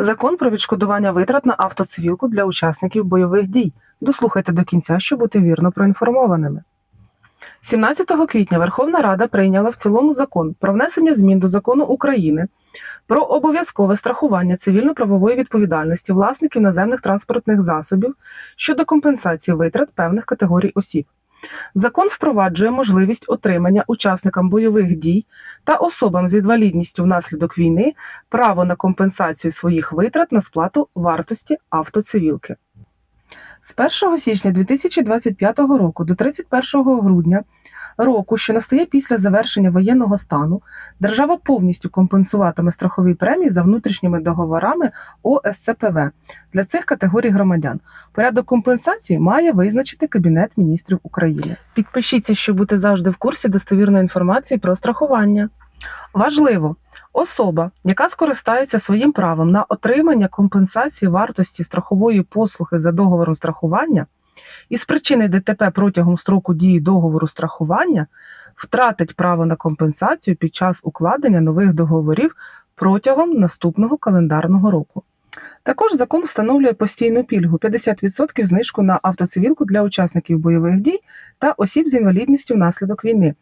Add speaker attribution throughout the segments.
Speaker 1: Закон про відшкодування витрат на автоцивілку для учасників бойових дій. Дослухайте до кінця, щоб бути вірно проінформованими. 17 квітня Верховна Рада прийняла в цілому закон про внесення змін до закону України про обов'язкове страхування цивільно-правової відповідальності власників наземних транспортних засобів щодо компенсації витрат певних категорій осіб. Закон впроваджує можливість отримання учасникам бойових дій та особам з інвалідністю внаслідок війни право на компенсацію своїх витрат на сплату вартості автоцивілки. З 1 січня 2025 року до 31 грудня року, що настає після завершення воєнного стану, держава повністю компенсуватиме страхові премії за внутрішніми договорами ОСЦПВ для цих категорій громадян. Порядок компенсації має визначити Кабінет міністрів України. Підпишіться, щоб бути завжди в курсі достовірної інформації про страхування. Важливо, особа, яка скористається своїм правом на отримання компенсації вартості страхової послуги за договором страхування із причини ДТП протягом строку дії договору страхування, втратить право на компенсацію під час укладення нових договорів протягом наступного календарного року. Також закон встановлює постійну пільгу 50% знижку на автоцивілку для учасників бойових дій та осіб з інвалідністю внаслідок війни.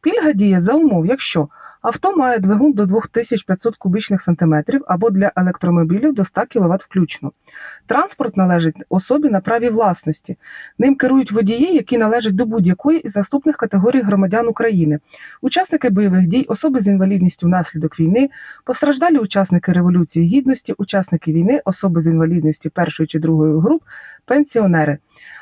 Speaker 1: Пільга діє за умов, якщо авто має двигун до 2500 кубічних сантиметрів або для електромобілів до 100 кВт включно. Транспорт належить особі на праві власності. Ним керують водії, які належать до будь-якої із наступних категорій громадян України: учасники бойових дій, особи з інвалідністю внаслідок війни, постраждалі учасники Революції Гідності, учасники війни, особи з інвалідністю першої чи другої груп, пенсіонери.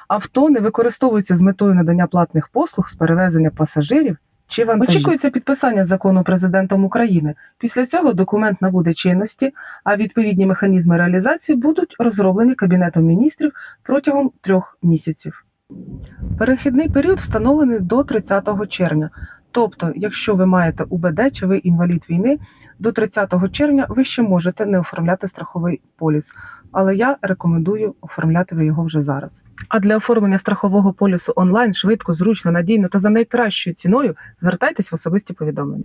Speaker 1: Авто не використовується з метою надання платних послуг з перевезення пасажирів чи вантажі. Очікується підписання закону президентом України. Після цього документ набуде чинності, а відповідні механізми реалізації будуть розроблені Кабінетом міністрів протягом трьох місяців. Перехідний період встановлений до 30 червня. Тобто, якщо ви маєте УБД чи ви інвалід війни, до 30 червня ви ще можете не оформляти страховий поліс, але я рекомендую оформляти ви його вже зараз. А для оформлення страхового полісу онлайн швидко, зручно, надійно та за найкращою ціною звертайтесь в особисті повідомлення.